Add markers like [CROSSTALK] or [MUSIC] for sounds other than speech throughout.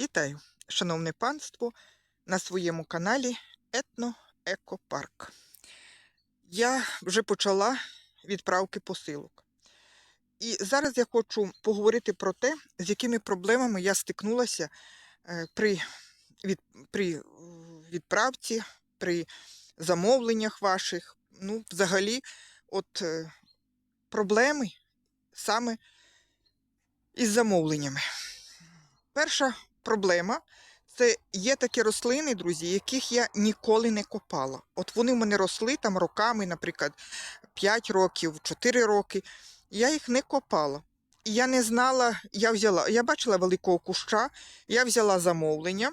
Вітаю, шановне панство, на своєму каналі Етно Екопарк. Я вже почала відправки посилок. І зараз я хочу поговорити про те, з якими проблемами я стикнулася е, при, від, при е, відправці, при замовленнях ваших. Ну, взагалі, от е, проблеми саме із замовленнями. Перша проблема це є такі рослини, друзі, яких я ніколи не копала. От вони в мене росли там роками, наприклад, 5 років, 4 роки. Я їх не копала. І я не знала, я взяла, я бачила великого куща, я взяла замовлення,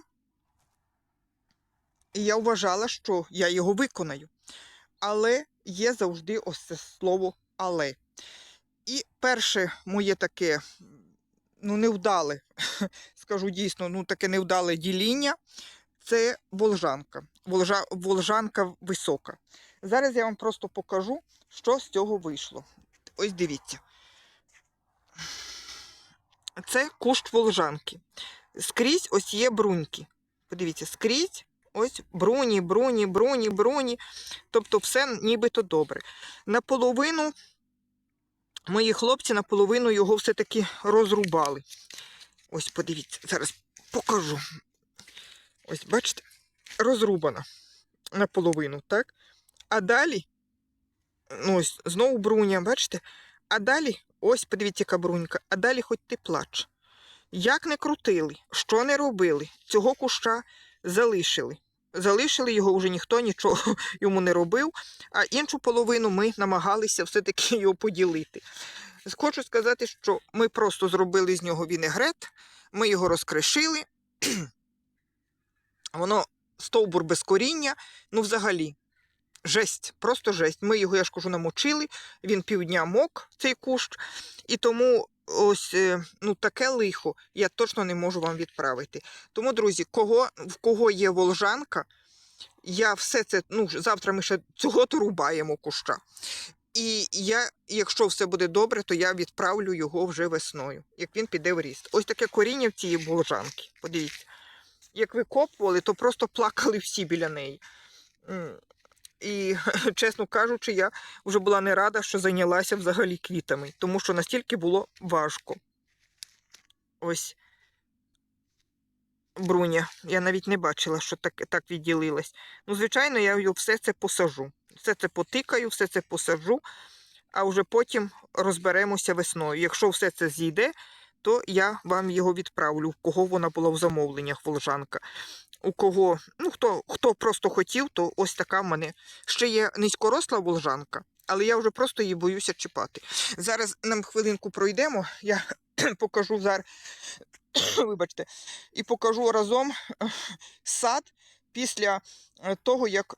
і я вважала, що я його виконаю. Але є завжди ось це слово але. І перше моє таке, ну, невдале, [LAUGHS] скажу дійсно, ну таке невдале діління. Це волжанка. Волжа, волжанка висока. Зараз я вам просто покажу, що з цього вийшло. Ось дивіться. Це кущ волжанки. Скрізь ось є бруньки. Подивіться, скрізь ось бруні, бруні, бруні, бруні. Тобто все нібито добре. Наполовину мої хлопці наполовину його все-таки розрубали. Ось, подивіться, зараз покажу. Ось, бачите, розрубана наполовину, так? А далі, ну ось, знову бруня, бачите? А далі, ось, подивіться, яка брунька, а далі хоч ти плач. Як не крутили, що не робили, цього куща залишили. Залишили його вже ніхто нічого [LAUGHS] йому не робив, а іншу половину ми намагалися все-таки [LAUGHS] його поділити. Хочу сказати, що ми просто зробили з нього вінегрет, ми його розкришили. [CLEARS THROAT] Воно стовбур без коріння, ну взагалі, жесть, просто жесть. Ми його, я ж кажу, намочили, він півдня мок, цей кущ, і тому ось е, ну, таке лихо я точно не можу вам відправити. Тому, друзі, кого, в кого є волжанка, я все це, ну, завтра ми ще цього то рубаємо куща. І я, якщо все буде добре, то я відправлю його вже весною, як він піде в ріст. Ось таке коріння в цієї волжанки. Подивіться. Як викопували, то просто плакали всі біля неї. І, [LAUGHS] чесно кажучи, я вже була не рада, що зайнялася взагалі квітами, тому що настільки було важко. Ось бруня. Я навіть не бачила, що так, так відділилась. Ну, звичайно, я його все це посажу. Все це потикаю, все це посаджу, а вже потім розберемося весною. Якщо все це зійде, то я вам його відправлю, в кого вона була в замовленнях, волжанка. У кого, ну хто хто просто хотів, то ось така в мене. Ще є низькоросла волжанка, але я вже просто її боюся чіпати. Зараз нам хвилинку пройдемо, я [CLEARS THROAT] покажу зараз, [CLEARS THROAT] вибачте, і покажу разом [CLEARS THROAT] сад після е, того, як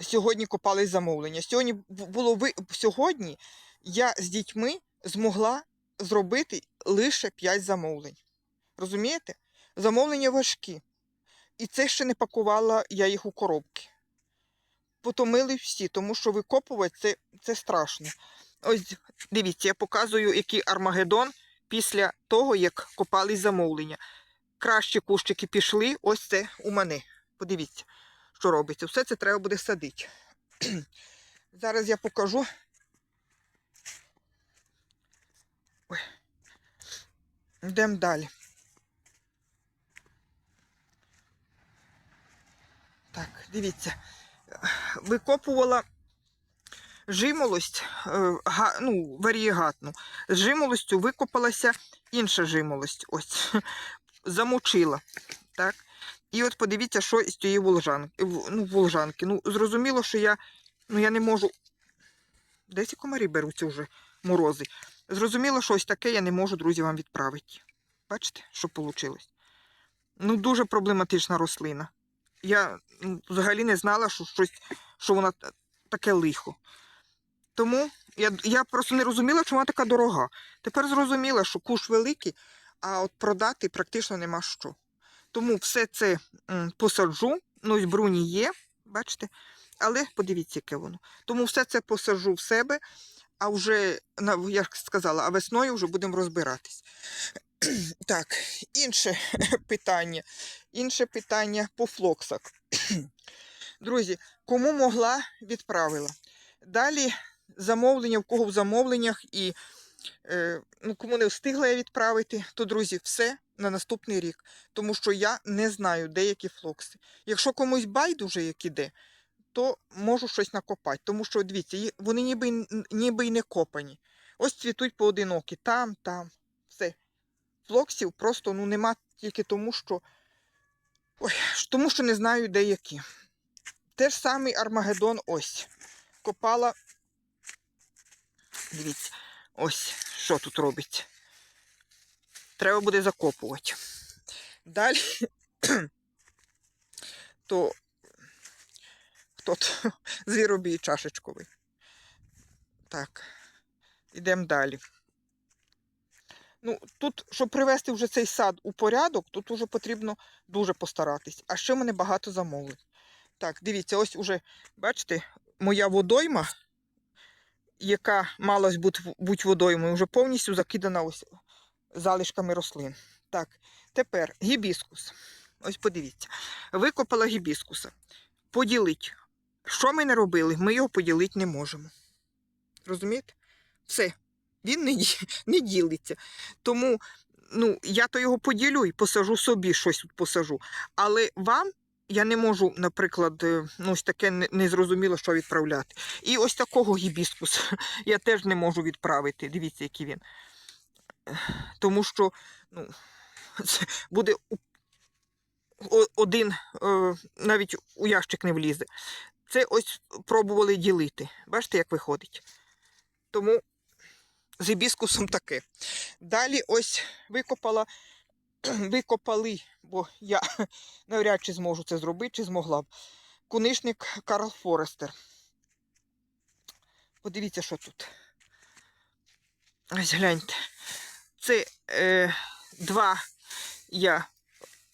сьогодні копались замовлення. Сьогодні було ви сьогодні я з дітьми змогла зробити лише 5 замовлень. Розумієте? Замовлення важкі. І це ще не пакувала я їх у коробки. Потомили всі, тому що викопувати це, це страшно. Ось дивіться, я показую, який Армагеддон після того, як копались замовлення. Кращі кущики пішли, ось це у мене. Подивіться, що робиться. Все це треба буде садити. [CLEARS THROAT] Зараз я покажу. Ой. Йдемо далі. Так, дивіться. Викопувала жимолость, е, ну, варієгатну. З жимолостю викопалася інша жимолость. Ось. Замочила. Так. І от подивіться, що з цієї волжанки. Ну, волжанки. Ну, зрозуміло, що я, ну, я не можу. Десь ці комарі беруться вже морози. Зрозуміло, що ось таке я не можу, друзі, вам відправити. Бачите, що вийшло? Ну, дуже проблематична рослина. Я взагалі не знала, що, щось, що вона таке лихо. Тому я, я просто не розуміла, чому вона така дорога. Тепер зрозуміла, що куш великий, а от продати практично нема що. Тому все це посаджу. Ну, ось бруні є, бачите? Але подивіться, яке воно. Тому все це посаджу в себе, а вже, як сказала, а весною вже будемо розбиратись. [CLEARS THROAT] Так, інше [CLEARS THROAT] питання. Інше питання по флоксах. [CLEARS THROAT] Друзі, кому могла, відправила. Далі замовлення, в кого в замовленнях і е, ну, кому не встигла я відправити, то, друзі, все на наступний рік. Тому що я не знаю деякі флокси. Якщо комусь байдуже, як іде, то можу щось накопати. Тому що, дивіться, вони ніби, ніби й не копані. Ось цвітуть поодинокі, там, там. Флоксів просто ну, нема тільки тому, що. Ой, тому що не знаю де які. Те ж самий Армагеддон ось. Копала. Дивіться, ось що тут робиться. Треба буде закопувати. Далі. [CLEARS THROAT] То хто то [LAUGHS] звіробій чашечковий. Так, ідемо далі. Ну, тут, щоб привести вже цей сад у порядок, тут уже потрібно дуже постаратись. А ще мене багато замовлень. Так, дивіться, ось уже, бачите, моя водойма, яка мала бути, бути водоймою, вже повністю закидана ось залишками рослин. Так, тепер гібіскус. Ось подивіться. Викопала гібіскуса. Поділить. Що ми не робили, ми його поділити не можемо. Розумієте? Все. Він не, [LAUGHS] не ділиться. Тому ну, я то його поділю і посажу собі щось посажу. Але вам я не можу, наприклад, е, ну, ось таке не- незрозуміло, що відправляти. І ось такого гібіскуса [LAUGHS] я теж не можу відправити. Дивіться, який він. Тому що ну, [LAUGHS] це буде один, е, навіть у ящик не влізе. Це ось пробували ділити. Бачите, як виходить. Тому з гібіскусом таке. Далі ось викопала, [CLEARS THROAT] викопали, бо я [LAUGHS] навряд чи зможу це зробити, чи змогла б. Кунишник Карл Форестер. Подивіться, що тут. Ось гляньте. Це е, два я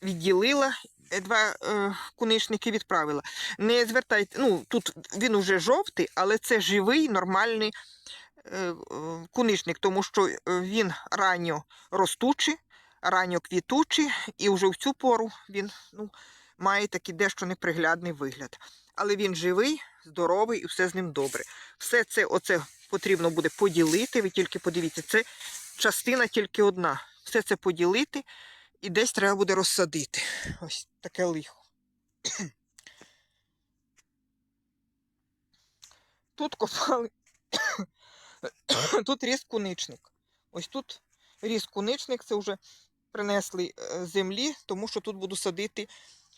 відділила, е, два е, кунишники відправила. Не звертайте, ну тут він уже жовтий, але це живий, нормальний кунишник, тому що е, він ранньо ростучий, ранньо квітучий, і вже в цю пору він ну, має такий дещо неприглядний вигляд. Але він живий, здоровий і все з ним добре. Все це оце потрібно буде поділити. Ви тільки подивіться, це частина тільки одна. Все це поділити і десь треба буде розсадити. Ось таке лихо. Тут копали. [COUGHS] тут ріс куничник. Ось тут ріс куничник, це вже принесли е, землі, тому що тут буду садити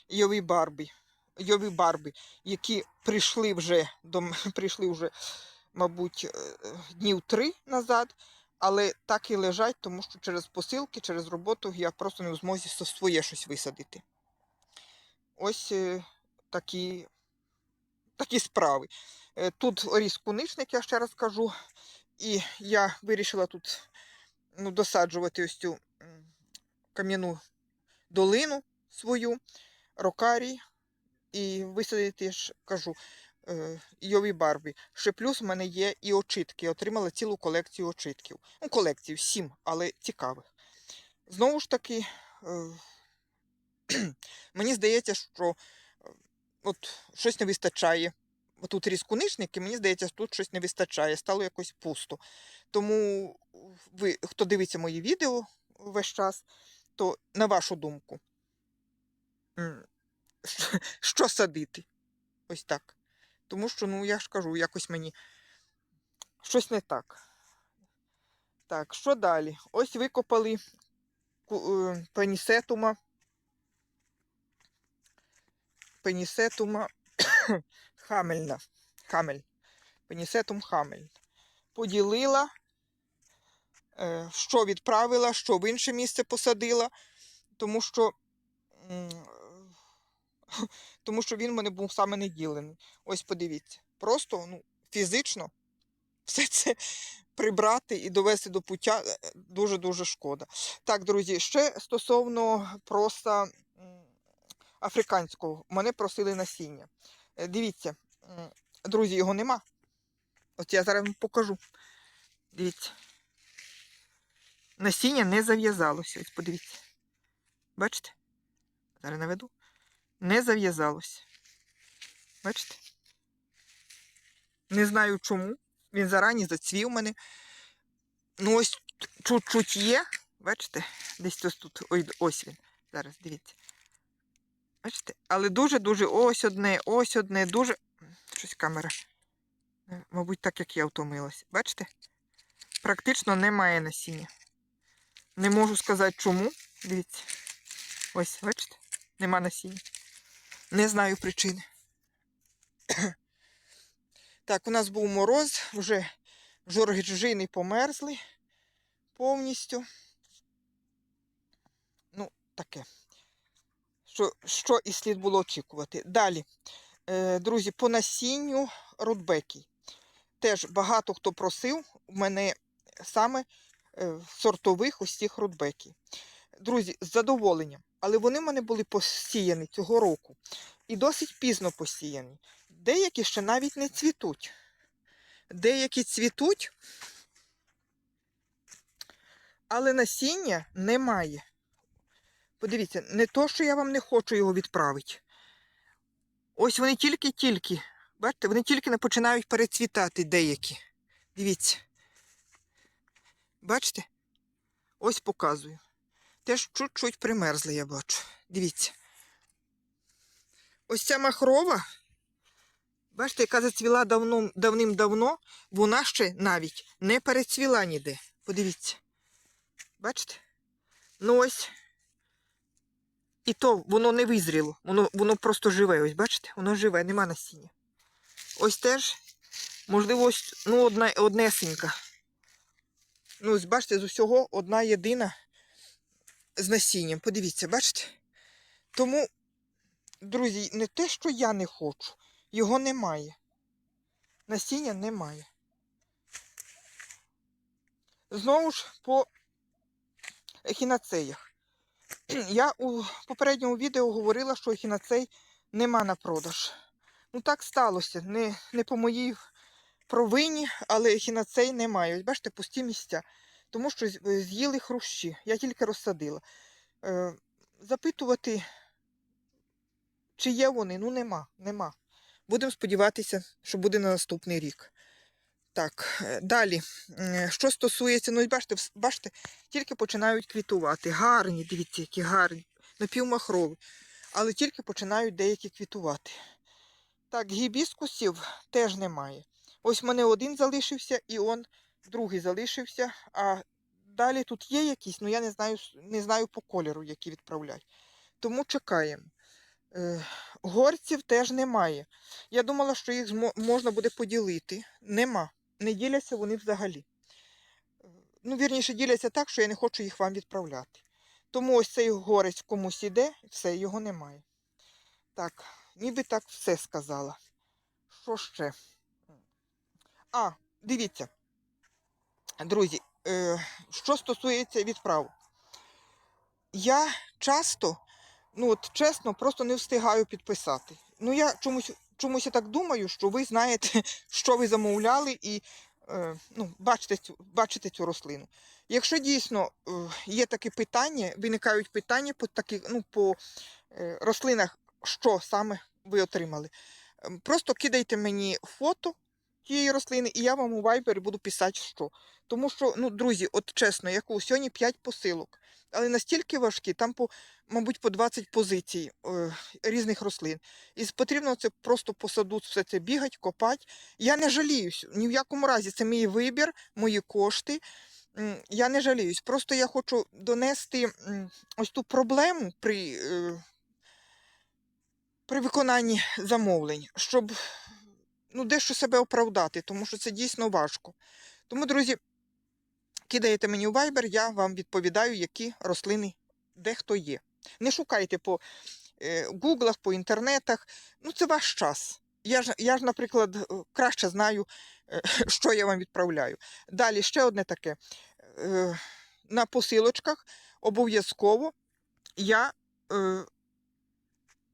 йові барби, йові барби, які прийшли вже до [LAUGHS] прийшли вже, мабуть, е, днів три назад, але так і лежать, тому що через посилки, через роботу я просто не в змозі своє щось висадити. Ось е, такі, такі справи. Е, Тут ріс куничник, я ще раз кажу. І я вирішила тут ну, досаджувати ось цю кам'яну долину свою, рокарій, і висадити ж кажу е, йові барби. Ще плюс в мене є і очитки. Я отримала цілу колекцію очитків. Ну, колекцію, сім, але цікавих. Знову ж таки, е, [CLEARS THROAT] мені здається, що от щось не вистачає. Тут ріс кунишник, і мені здається, тут щось не вистачає, стало якось пусто. Тому ви, хто дивиться мої відео весь час, то на вашу думку, [LAUGHS] що садити? Ось так. Тому що, ну, я ж кажу, якось мені щось не так. Так, що далі? Ось викопали е, пенісетума. [COUGHS] Хамельна. Хамель. Пенісетум хамель. Поділила, е, що відправила, що в інше місце посадила, тому що, тому що він в мене був саме неділений. Ось подивіться. Просто ну, фізично все це прибрати і довести до пуття е, дуже-дуже шкода. Так, друзі, ще стосовно просто африканського, мене просили насіння. Е, Дивіться, друзі, його нема. От я зараз вам покажу. Дивіться. Насіння не зав'язалося. Ось подивіться. Бачите? Зараз наведу. Не зав'язалося. Бачите? Не знаю чому. Він зарані зацвів мене. Ну, ось чуть-чуть є. Бачите? Десь ось тут. Ось він. Зараз дивіться. Бачите? Але дуже-дуже ось одне, ось одне, дуже. Щось камера. Мабуть, так як я втомилась. Бачите? Практично немає насіння. Не можу сказати чому. Дивіться. Ось, бачите? Нема насіння. Не знаю причини. [CLEARS THROAT] Так, у нас був мороз, вже жорги померзли повністю. Ну, таке. Що, що і слід було очікувати. Далі, е, друзі, по насінню рудбекій. Теж багато хто просив у мене саме е, сортових ось цих рудбекій. Друзі, з задоволенням. Але вони в мене були посіяні цього року. І досить пізно посіяні. Деякі ще навіть не цвітуть. Деякі цвітуть, але насіння немає. Подивіться, не то, що я вам не хочу його відправити. Ось вони тільки-тільки, бачите, вони тільки не починають перецвітати деякі. Дивіться. Бачите? Ось показую. Теж чуть-чуть примерзли, я бачу. Дивіться. Ось ця махрова, бачите, яка зацвіла давним-давно, вона ще навіть не перецвіла ніде. Подивіться. Бачите? Ну ось. І то воно не визріло. Воно, воно просто живе. Ось, бачите? Воно живе, нема насіння. Ось теж, можливо, ось ну, одна, однесенька. Ну, ось бачите, з усього одна єдина з насінням. Подивіться, бачите? Тому, друзі, не те, що я не хочу, його немає. Насіння немає. Знову ж по ехінацеях. Я у попередньому відео говорила, що ехінацей нема на продаж. Ну так сталося. Не, не по моїй провині, але ехінацей немає. Ось бачите, пусті місця. Тому що е, з'їли хрущі. Я тільки розсадила. Е, запитувати, чи є вони, ну нема, нема. Будемо сподіватися, що буде на наступний рік. Так, е, далі. Е, Що стосується, ну бачите, бачите, тільки починають квітувати. Гарні, дивіться, які гарні, напівмахрові. Але тільки починають деякі квітувати. Так, гібіскусів теж немає. Ось в мене один залишився, і он другий залишився. А далі тут є якісь, але я не знаю, не знаю по кольору, які відправляють. Тому чекаємо. Е, горців теж немає. Я думала, що їх можна буде поділити. Нема. Не діляться вони взагалі. Е, Ну, вірніше, діляться так, що я не хочу їх вам відправляти. Тому ось цей горець комусь іде, все, його немає. Так, ніби так все сказала. Що ще? А, дивіться. Друзі, е, що стосується відправок. Я часто, ну от чесно, просто не встигаю підписати. Ну, я чомусь, чомусь я так думаю, що ви знаєте, [LAUGHS] що ви замовляли, і е, ну, бачите, цю, бачите цю рослину. Якщо дійсно е, є таке питання, виникають питання по таких, ну, по е, рослинах, що саме ви отримали, ем, просто кидайте мені фото тієї рослини, і я вам у Viber буду писати, що. Тому що, ну, друзі, от чесно, яку сьогодні 5 посилок, але настільки важкі, там, по, мабуть, по 20 позицій е, різних рослин. І потрібно це просто по саду все це бігати, копати. Я не жаліюсь, ні в якому разі це мій вибір, мої кошти. Я не жаліюсь. Просто я хочу донести ось ту проблему при, е, при виконанні замовлень, щоб ну, дещо себе оправдати, тому що це дійсно важко. Тому, друзі, кидаєте мені у Viber, я вам відповідаю, які рослини де хто є. Не шукайте по е, гуглах, по інтернетах. Ну, це ваш час. Я ж, я ж, наприклад, е, краще знаю, е, [LAUGHS] що я вам відправляю. Далі ще одне таке. На посилочках обов'язково я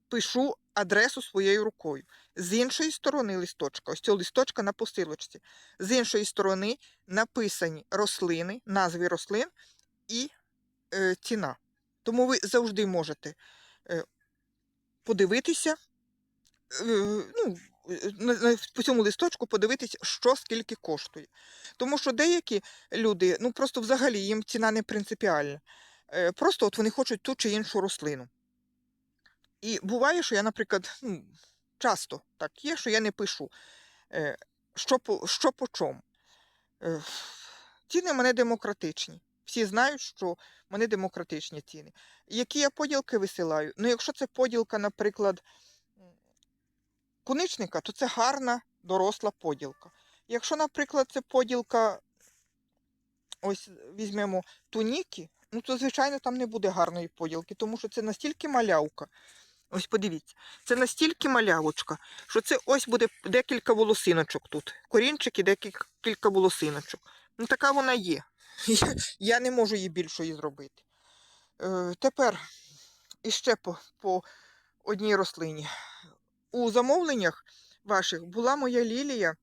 пишу адресу своєю рукою. З іншої сторони листочка, ось цього листочка на посилочці. З іншої сторони написані рослини, назви рослин і е, ціна. Тому ви завжди можете е, подивитися, е, ну, по цьому листочку подивитися, що скільки коштує. Тому що деякі люди, ну просто взагалі їм ціна не принципіальна. Е, просто от вони хочуть ту чи іншу рослину. І буває, що я, наприклад, ну, часто так є, що я не пишу, е, що по, що по чому. Е, Ціни в мене демократичні. Всі знають, що в мене демократичні ціни. Які я поділки висилаю? Ну, якщо це поділка, наприклад, куничника, то це гарна доросла поділка. Якщо, наприклад, це поділка, ось візьмемо туніки, ну то, звичайно, там не буде гарної поділки, тому що це настільки малявка. Ось подивіться, це настільки малявочка, що це ось буде декілька волосиночок тут. Корінчик і декілька волосиночок. Ну, така вона є. [LAUGHS] Я, не можу її більшої зробити. Е, тепер іще по, по одній рослині. У замовленнях ваших була моя лілія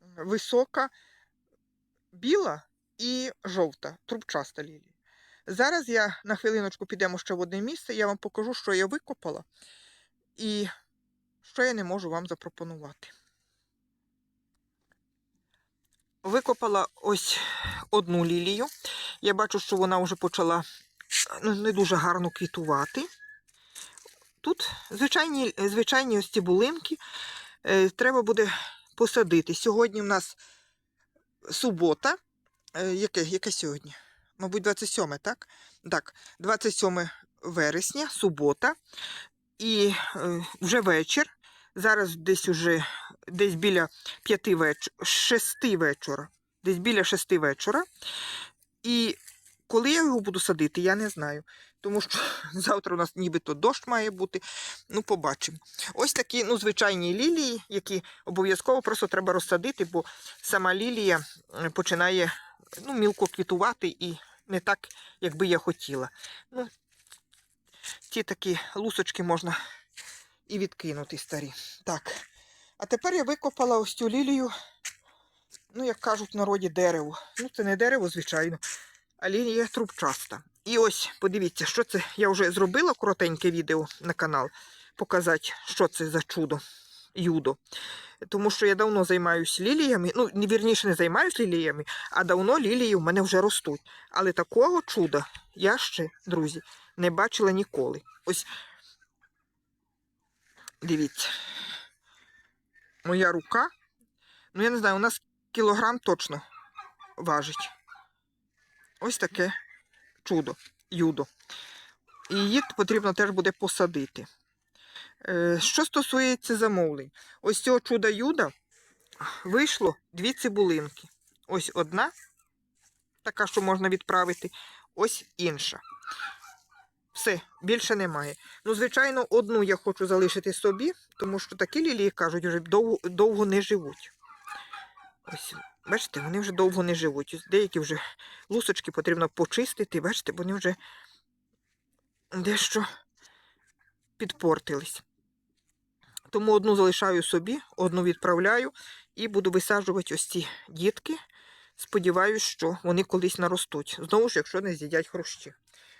висока, біла і жовта, трубчаста лілія. Зараз я на хвилиночку підемо ще в одне місце, я вам покажу, що я викопала і що я не можу вам запропонувати. Викопала ось одну лілію. Я бачу, що вона вже почала ну, не дуже гарно квітувати. Тут звичайні, звичайні ось ці булинки е, треба буде посадити. Сьогодні в нас субота. Е, яке, яке сьогодні? Мабуть, 27, так? Так, 27 вересня, субота. І е, вже вечір. Зараз десь уже десь біля 5 вечора, 6 вечора. Десь біля 6 вечора. І коли я його буду садити, я не знаю. Тому що [LAUGHS] завтра у нас нібито дощ має бути. Ну, побачимо. Ось такі ну, звичайні лілії, які обов'язково просто треба розсадити, бо сама лілія е, починає ну, мілко квітувати і не так, як би я хотіла. Ну, ці такі лусочки можна і відкинути старі. Так. А тепер я викопала ось цю лілію, ну, як кажуть в народі, дерево. Ну, це не дерево, звичайно, а лілія трубчаста. І ось, подивіться, що це. Я вже зробила коротеньке відео на канал, показати, що це за чудо, юдо. Тому що я давно займаюся ліліями. Ну, вірніше, не займаюся ліліями, а давно лілії в мене вже ростуть. Але такого чуда я ще, друзі, не бачила ніколи. Ось дивіться. Моя рука. Ну, я не знаю, у нас кілограм точно важить. Ось таке чудо, юдо. І її потрібно теж буде посадити. Е, Що стосується замовлень, ось цього чуда юда вийшло дві цибулинки. Ось одна, така, що можна відправити, ось інша. Все, більше немає. Ну, звичайно, одну я хочу залишити собі, тому що такі лілії, кажуть, вже довго, довго не живуть. Ось, бачите, вони вже довго не живуть. Деякі вже лусочки потрібно почистити, бачите, вони вже дещо підпортились. Тому одну залишаю собі, одну відправляю і буду висаджувати ось ці дітки. Сподіваюсь, що вони колись наростуть. Знову ж, якщо не з'їдять хрущі.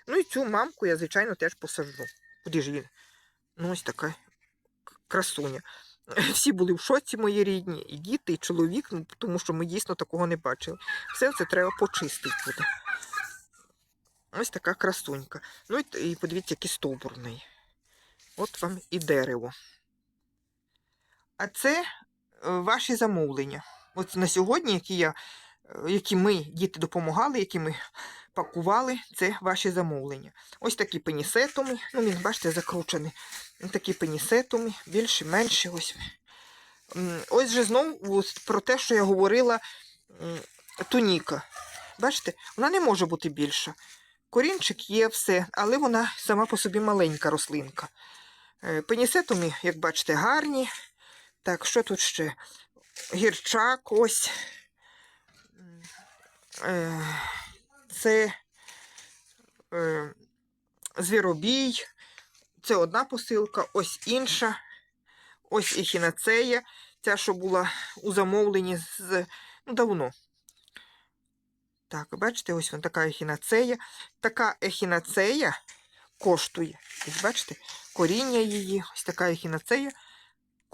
Ну і цю мамку я, звичайно, теж посаджу. Куди ж її? Ну, ось така красуня. [LAUGHS] Всі були в шоці мої рідні, і діти, і чоловік, ну, тому що ми дійсно такого не бачили. Все це треба почистити буде. Ось така красунька. Ну і, подивіться, який стовбур в неї. От вам і дерево. А це е, ваші замовлення. От на сьогодні, які, я, е, які ми, діти, допомагали, які ми пакували, це ваші замовлення. Ось такі пенісетуми. Ну, він, бачите, закручений. Такі пенісетуми, більші, менші. Ось. Ось же знову про те, що я говорила, туніка. Бачите, вона не може бути більша. Корінчик є все, але вона сама по собі маленька рослинка. Е, Пенісетуми, як бачите, гарні. Так, що тут ще? Гірчак ось. Е, Це е, звіробій. Це одна посилка, ось інша. Ось ехінацея. Ця, що була у замовленні з ну, давно. Так, бачите, ось вона така ехінацея. Така ехінацея коштує. Ось бачите, коріння її, ось така ехінацея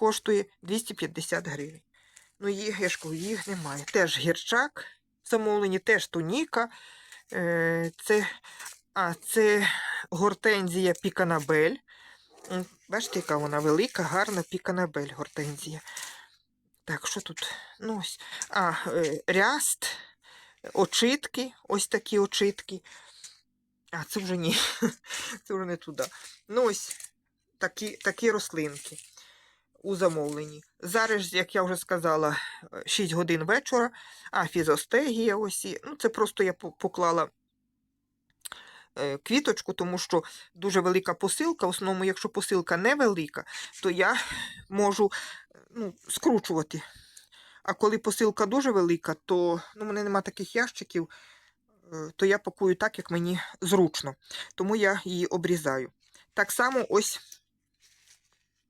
коштує 250 гривень. Ну, їх, я їх немає. Теж гірчак замовлені, теж туніка. Е, це, а, це гортензія піканабель. Бачите, яка вона велика, гарна піканабель гортензія. Так, що тут? Ну, ось. А, е, ряст, очитки, ось такі очитки. А, це вже ні. [LAUGHS] Це вже не туди. Ну, ось такі, такі рослинки у замовленні. Зараз, як я вже сказала, 6 годин вечора, а фізостегія ось. І, ну, це просто я поклала е, квіточку, тому що дуже велика посилка. В основному, якщо посилка невелика, то я можу ну, скручувати. А коли посилка дуже велика, то ну, в мене нема таких ящиків, е, то я пакую так, як мені зручно. Тому я її обрізаю. Так само ось,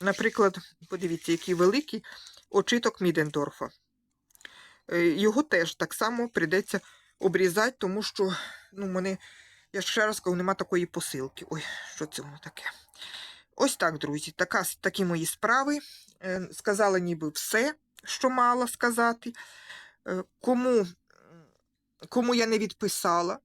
наприклад, подивіться, який великий очиток Мідендорфа. Е, Його теж так само прийдеться обрізати, тому що ну, мене, я ще раз кажу, нема такої посилки. Ой, що це воно таке? Ось так, друзі, така, такі мої справи. Е, Сказала ніби все, що мала сказати. Е, Кому, кому я не відписала,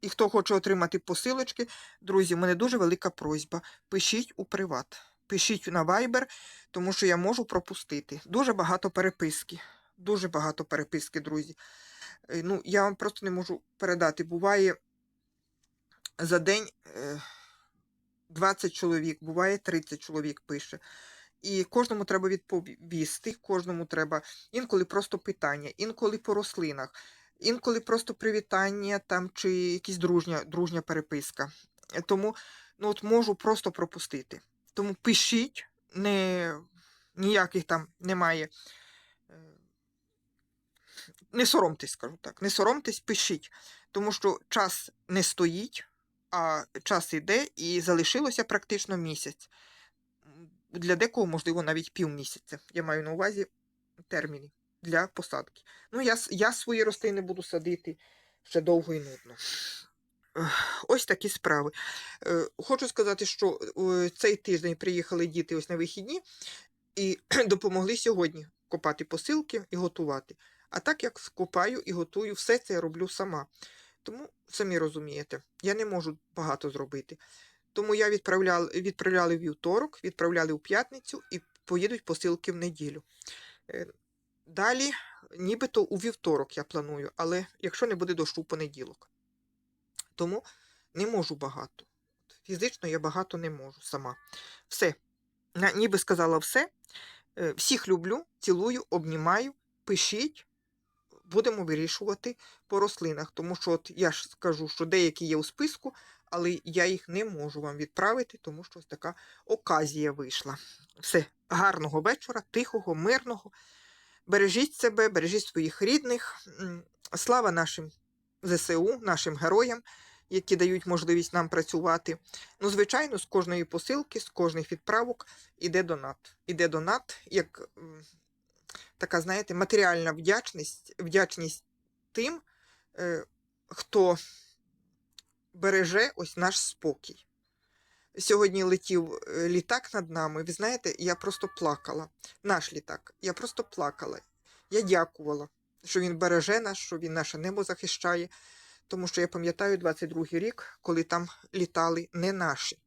і хто хоче отримати посилочки, друзі, в мене дуже велика просьба. Пишіть у приват, пишіть на Viber, тому що я можу пропустити. Дуже багато переписки. Дуже багато переписки, друзі. Е, Ну, я вам просто не можу передати. Буває за день е, 20 чоловік, буває 30 чоловік пише. І кожному треба відповісти, кожному треба інколи просто питання, інколи по рослинах, інколи просто привітання там чи якась дружня, дружня переписка. Е, Тому ну, от можу просто пропустити. Тому пишіть, не, ніяких там немає. е, Не соромтесь, скажу так. Не соромтесь, пишіть, тому що час не стоїть, а час іде і залишилося практично місяць. Для декого, можливо, навіть півмісяця. Я маю на увазі терміни для посадки. Ну, я, я свої рослини буду садити ще довго і нудно. Ось такі справи. Е, Хочу сказати, що е, цей тиждень приїхали діти ось на вихідні і [CLEARS THROAT] допомогли сьогодні копати посилки і готувати. А так як копаю і готую, все це я роблю сама. Тому, самі розумієте, я не можу багато зробити. Тому я відправляла, відправляли в вівторок, відправляли у п'ятницю і поїдуть посилки в неділю. Е, Далі, нібито у вівторок я планую, але якщо не буде дощу у понеділок. Тому не можу багато. Фізично я багато не можу сама. Все. Ніби сказала все. Е, Всіх люблю, цілую, обнімаю, пишіть, будемо вирішувати по рослинах. Тому що от я ж скажу, що деякі є у списку, але я їх не можу вам відправити, тому що ось така оказія вийшла. Все, гарного вечора, тихого, мирного. Бережіть себе, бережіть своїх рідних. Слава нашим ЗСУ, нашим героям, які дають можливість нам працювати. Ну, звичайно, з кожної посилки, з кожних відправок іде донат. Іде донат, як така, знаєте, матеріальна вдячність, вдячність тим, е, хто береже ось наш спокій. Сьогодні летів е, літак над нами. Ви знаєте, я просто плакала. Наш літак. Я просто плакала. Я дякувала, що він береже нас, що він наше небо захищає. Тому що я пам'ятаю 22-й рік, коли там літали не наші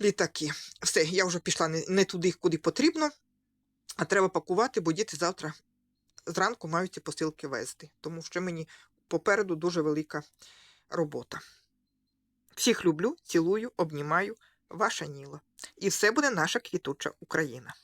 літаки. Все, я вже пішла не, не туди, куди потрібно, а треба пакувати, бо діти завтра зранку мають ці посилки везти. Тому що мені попереду дуже велика робота. Всіх люблю, цілую, обнімаю. Ваша Ніла. І все буде наша квітуча Україна.